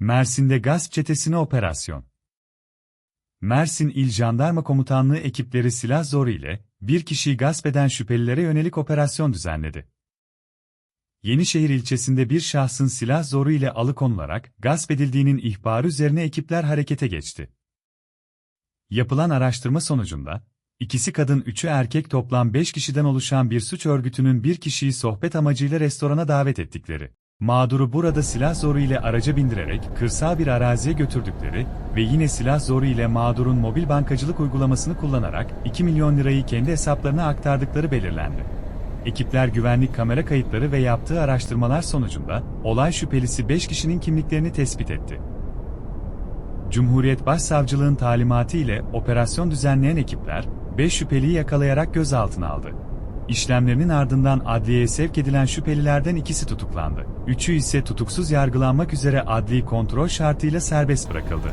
Mersin'de gasp çetesine operasyon. Mersin İl Jandarma Komutanlığı ekipleri silah zoru ile bir kişiyi gasp eden şüphelilere yönelik operasyon düzenledi. Yenişehir ilçesinde bir şahsın silah zoru ile alıkonularak gasp edildiğinin ihbarı üzerine ekipler harekete geçti. Yapılan araştırma sonucunda, ikisi kadın üçü erkek toplam 5 kişiden oluşan bir suç örgütünün bir kişiyi sohbet amacıyla restorana davet ettikleri, mağduru burada silah zoru ile araca bindirerek kırsal bir araziye götürdükleri ve yine silah zoru ile mağdurun mobil bankacılık uygulamasını kullanarak 2 milyon lirayı kendi hesaplarına aktardıkları belirlendi. Ekipler güvenlik kamera kayıtları ve yaptığı araştırmalar sonucunda olay şüphelisi 5 kişinin kimliklerini tespit etti. Cumhuriyet Başsavcılığın talimatı ile operasyon düzenleyen ekipler, 5 şüpheliyi yakalayarak gözaltına aldı. İşlemlerinin ardından adliyeye sevk edilen şüphelilerden ikisi tutuklandı. Üçü ise tutuksuz yargılanmak üzere adli kontrol şartıyla serbest bırakıldı.